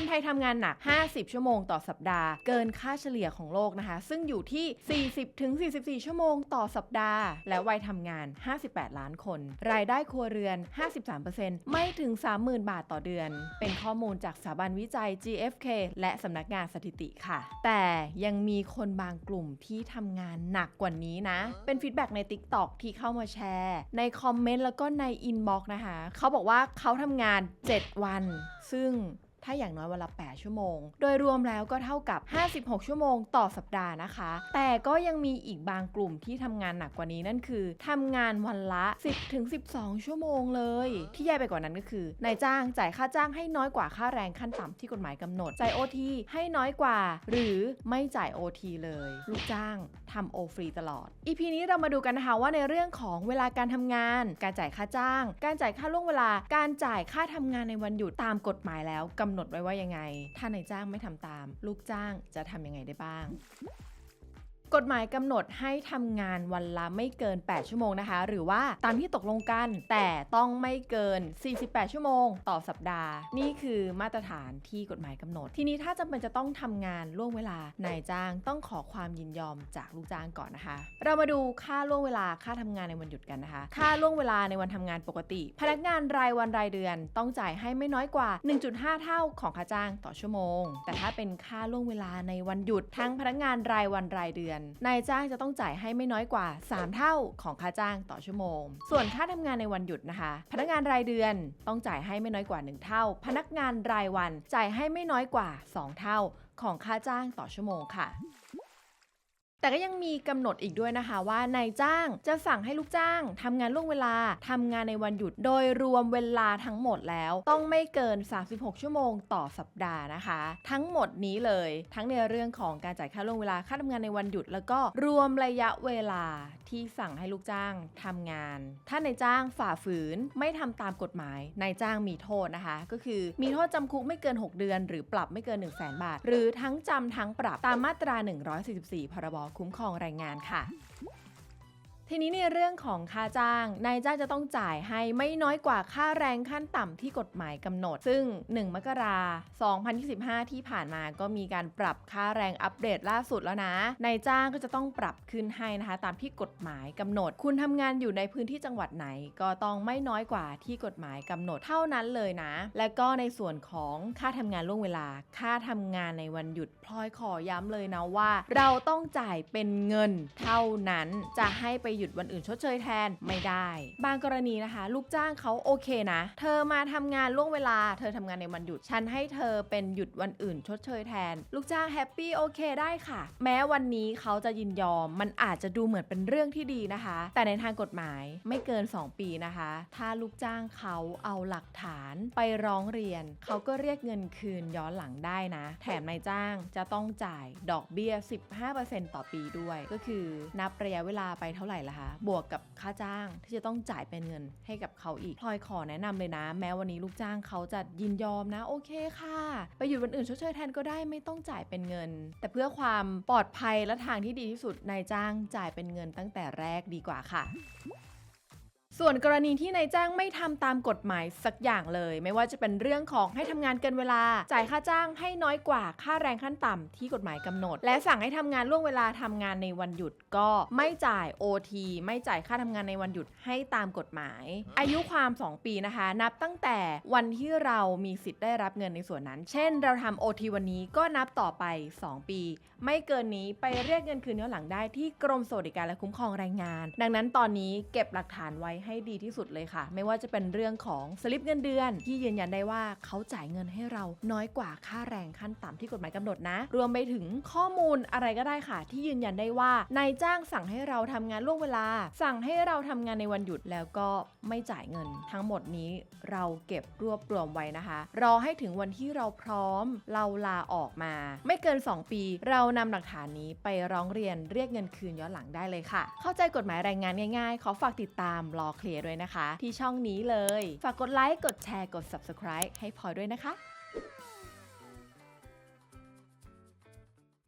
คนไทยทำงานหนัก 50 ชั่วโมงต่อสัปดาห์ เกินค่าเฉลี่ยของโลกนะคะ ซึ่งอยู่ที่ 40ถึง44 ชั่วโมงต่อสัปดาห์ และวัยทำงาน 58 ล้านคน รายได้ครัวเรือน 53%ไม่ถึง 30,000 บาทต่อเดือน เป็นข้อมูลจากสถาบันวิจัย GFK และสำนักงานสถิติค่ะ แต่ยังมีคนบางกลุ่มที่ทำงานหนักกว่านี้นะ เป็นฟีดแบ็กใน TikTok ที่เข้ามาแชร์ ในคอมเมนต์แล้วก็ในอินบ็อกซ์นะคะ เขาบอกว่าเขาทำงาน 7 วัน ซึ่ง ถ้าอย่างน้อยวันละ 8 ชั่วโมง โดยรวมแล้วก็เท่ากับ 56 ชั่วโมงต่อสัปดาห์นะคะ แต่ก็ยังมีอีกบางกลุ่มที่ทำงานหนักกว่านี้นั่นคือทำงานวันละ 10ถึง12 ชั่วโมงเลย ที่แย่ไปกว่านั้นก็คือนายจ้างจ่ายค่าจ้างให้น้อยกว่าค่าแรงขั้นต่ำที่กฎหมายกำหนดจ่าย OT ให้น้อยกว่า หรือไม่จ่าย OT เลยลูกจ้างทำโอฟรีตลอด EP นี้เรามาดูกันนะคะว่าในเรื่องของเวลาการทำงาน การจ่ายค่าจ้าง การจ่ายค่าล่วงเวลา การจ่ายค่าทำงานในวันหยุดตามกฎหมายแล้วกำำหนดไว้ว่ายังไง ถ้านายจ้างไม่ทำตาม ลูกจ้างจะทำยังไงได้บ้าง กฎหมายกำหนดให้ทำงานวันละไม่เกิน 8 ชั่วโมงนะคะ หรือว่าตามที่ตกลงกัน แต่ต้องไม่เกิน 48 ชั่วโมง ต่อสัปดาห์ นี่คือมาตรฐานที่กฎหมายกำหนด ทีนี้ถ้าจำเป็นจะต้องทำงานล่วงเวลานายจ้างต้องขอความยินยอมจากลูกจ้างก่อนนะคะ เรามาดูค่าล่วงเวลาค่าทำงานในวันหยุดกันนะคะ ค่าล่วงเวลาในวันทำงานปกติ พนักงานรายวันรายเดือนต้องจ่ายให้ไม่น้อยกว่า 1.5 เท่าของค่าจ้างต่อชั่วโมง แต่ถ้าเป็นค่าล่วงเวลาในวันหยุดทั้งพนักงานรายวันรายเดือนนายจ้างจะต้องจ่ายให้ไม่น้อยกว่า 3 เท่าของค่าจ้างต่อชั่วโมง ส่วนค่าทำงานในวันหยุดนะคะ พนักงานรายเดือนต้องจ่ายให้ไม่น้อยกว่า 1 เท่า พนักงานรายวันจ่ายให้ไม่น้อยกว่า 2 เท่าของค่าจ้างต่อชั่วโมงค่ะ แต่ก็ยังมีกำหนดอีกด้วยนะคะว่านายจ้างจะสั่งให้ลูกจ้างทำงานล่วงเวลาทำงานในวันหยุด โดยรวมเวลาทั้งหมดแล้ว ต้องไม่เกิน 36 ชั่วโมงต่อสัปดาห์นะคะ ทั้งหมดนี้เลย ทั้งในเรื่องของการจ่ายค่าล่วงเวลาค่าทำงานในวันหยุด แล้วก็รวมระยะเวลา ที่สั่งให้ลูกจ้างทำงาน ถ้านายจ้างฝ่าฝืนไม่ทำตามกฎหมายนายจ้างมีโทษนะคะ ก็คือมีโทษจำคุกไม่เกิน 6 เดือน หรือปรับไม่เกิน 1 0 0 0 0แบาท หรือทั้งจำทั้งปรับตามมาตรา 144 พรบคุ้มครองแรงงานค่ะ ทีนี้ในเรื่องของค่าจ้าง นายจ้างจะต้องจ่ายให้ไม่น้อยกว่าค่าแรงขั้นต่ำที่กฎหมายกำหนด ซึ่ง 1 มกราคม2025 ที่ผ่านมาก็มีการปรับค่าแรงอัปเดตล่าสุดแล้วนะ นายจ้างก็จะต้องปรับขึ้นให้นะคะ ตามที่กฎหมายกำหนด คุณทำงานอยู่ในพื้นที่จังหวัดไหน ก็ต้องไม่น้อยกว่าที่กฎหมายกำหนดเท่านั้นเลยนะ และก็ในส่วนของค่าทำงานล่วงเวลา ค่าทำงานในวันหยุดพลอยขอย้ำเลยนะว่า เราต้องจ่ายเป็นเงินเท่านั้นจะให้ไปหยุดวันอื่นชดเชยแทนไม่ได้ บางกรณีนะคะ ลูกจ้างเขาโอเคนะ เธอมาทำงานล่วงเวลา เธอทำงานในวันหยุด ฉันให้เธอเป็นหยุดวันอื่นชดเชยแทน ลูกจ้างแฮปปี้โอเคได้ค่ะ แม้วันนี้เขาจะยินยอม มันอาจจะดูเหมือนเป็นเรื่องที่ดีนะคะ แต่ในทางกฎหมายไม่เกิน 2 ปีนะคะ ถ้าลูกจ้างเขาเอาหลักฐานไปร้องเรียน เขาก็เรียกเงินคืนย้อนหลังได้นะ แถมนายจ้างจะต้องจ่ายดอกเบี้ย 15%ต่อปีด้วย ก็คือนับระยะเวลาไปเท่าไหร่ละคะ บวกกับค่าจ้างที่จะต้องจ่ายเป็นเงินให้กับเขาอีกพลอยขอแนะนำเลยนะ แม้วันนี้ลูกจ้างเขาจะยินยอมนะ โอเคค่ะ ไปอยู่วันอื่นชดเชยแทนก็ได้ไม่ต้องจ่ายเป็นเงิน แต่เพื่อความปลอดภัยและทางที่ดีที่สุดนายจ้างจ่ายเป็นเงินตั้งแต่แรกดีกว่าค่ะ ส่วนกรณีที่นายจ้างไม่ทำตามกฎหมายสักอย่างเลย ไม่ว่าจะเป็นเรื่องของให้ทำงานเกินเวลา จ่ายค่าจ้างให้น้อยกว่าค่าแรงขั้นต่ำที่กฎหมายกำหนด และสั่งให้ทำงานล่วงเวลาทำงานในวันหยุดก็ไม่จ่าย OT ไม่จ่ายค่าทำงานในวันหยุดให้ตามกฎหมาย อายุความ 2 ปีนะคะ นับตั้งแต่วันที่เรามีสิทธิ์ได้รับเงินในส่วนนั้น เช่น เราทำ OT วันนี้ก็นับต่อไป 2 ปี ไม่เกินนี้ไปเรียกเงินคืนย้อนหลังได้ที่กรมสวัสดิการและคุ้มครองแรงงาน ดังนั้นตอนนี้เก็บหลักฐานไว้ให้ดีที่สุดเลยค่ะ ไม่ว่าจะเป็นเรื่องของสลิปเงินเดือน ที่ยืนยันได้ว่าเขาจ่ายเงินให้เราน้อยกว่าค่าแรงขั้นต่ำที่กฎหมายกำหนดนะ รวมไปถึงข้อมูลอะไรก็ได้ค่ะ ที่ยืนยันได้ว่านายจ้างสั่งให้เราทำงานล่วงเวลา สั่งให้เราทำงานในวันหยุดแล้วก็ไม่จ่ายเงิน ทั้งหมดนี้เราเก็บรวบรวมไว้นะคะ รอให้ถึงวันที่เราพร้อมเราลาออกมา ไม่เกิน 2 ปี เรานำหลักฐานนี้ไปร้องเรียนเรียกเงินคืนย้อนหลังได้เลยค่ะ เข้าใจกฎหมายแรงงานง่ายๆ ขอฝากติดตามรอเคลียร์ด้วยนะคะ ที่ช่องนี้เลย ฝากกดไลค์ กดแชร์ กด subscribe ให้พลอยด้วยนะคะ